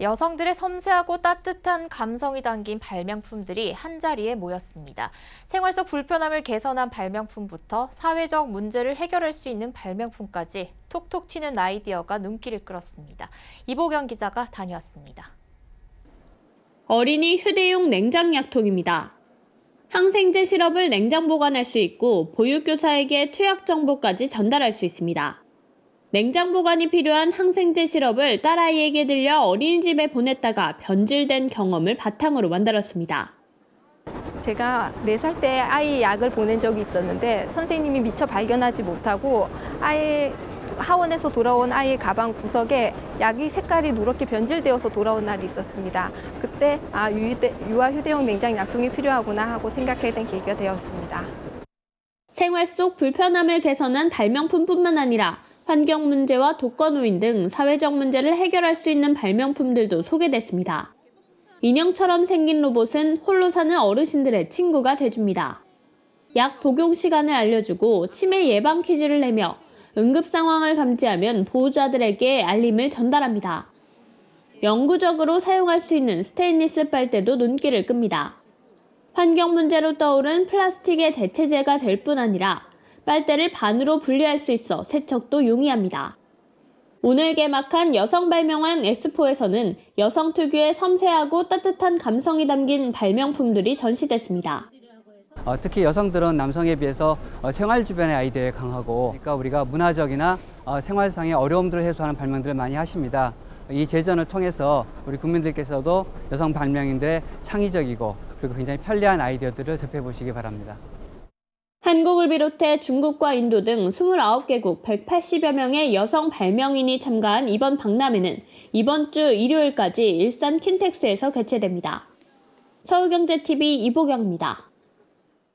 여성들의 섬세하고 따뜻한 감성이 담긴 발명품들이 한자리에 모였습니다. 생활 속 불편함을 개선한 발명품부터 사회적 문제를 해결할 수 있는 발명품까지 톡톡 튀는 아이디어가 눈길을 끌었습니다. 이보경 기자가 다녀왔습니다. 어린이 휴대용 냉장 약통입니다. 항생제 시럽을 냉장 보관할 수 있고 보육교사에게 투약 정보까지 전달할 수 있습니다. 냉장 보관이 필요한 항생제 시럽을 딸아이에게 들려 어린이집에 보냈다가 변질된 경험을 바탕으로 만들었습니다. 제가 4살 때 아이 약을 보낸 적이 있었는데 선생님이 미처 발견하지 못하고 아이 하원에서 돌아온 아이 가방 구석에 약이 색깔이 누렇게 변질되어서 돌아온 날이 있었습니다. 그때 아 유희대, 유아 휴대용 냉장 약통이 필요하구나 하고 생각하게 된 계기가 되었습니다. 생활 속 불편함을 개선한 발명품뿐만 아니라 환경 문제와 독거노인 등 사회적 문제를 해결할 수 있는 발명품들도 소개됐습니다. 인형처럼 생긴 로봇은 홀로 사는 어르신들의 친구가 돼줍니다. 약 복용 시간을 알려주고 치매 예방 퀴즈를 내며 응급 상황을 감지하면 보호자들에게 알림을 전달합니다. 영구적으로 사용할 수 있는 스테인리스 빨대도 눈길을 끕니다. 환경 문제로 떠오른 플라스틱의 대체제가 될 뿐 아니라 빨대를 반으로 분리할 수 있어 세척도 용이합니다. 오늘 개막한 여성 발명한 엑스포에서는 여성 특유의 섬세하고 따뜻한 감성이 담긴 발명품들이 전시됐습니다. 어, 특히 여성들은 남성에 비해서 어, 생활 주변의 아이디어에 강하고 그러니까 우리가 문화적이나 어, 생활상의 어려움들을 해소하는 발명들을 많이 하십니다. 이 제전을 통해서 우리 국민들께서도 여성 발명인들의 창의적이고 그리고 굉장히 편리한 아이디어들을 접해보시기 바랍니다. 한국을 비롯해 중국과 인도 등 29개국 180여 명의 여성 발명인이 참가한 이번 박람회는 이번 주 일요일까지 일산 킨텍스에서 개최됩니다. 서울경제TV 이보경입니다.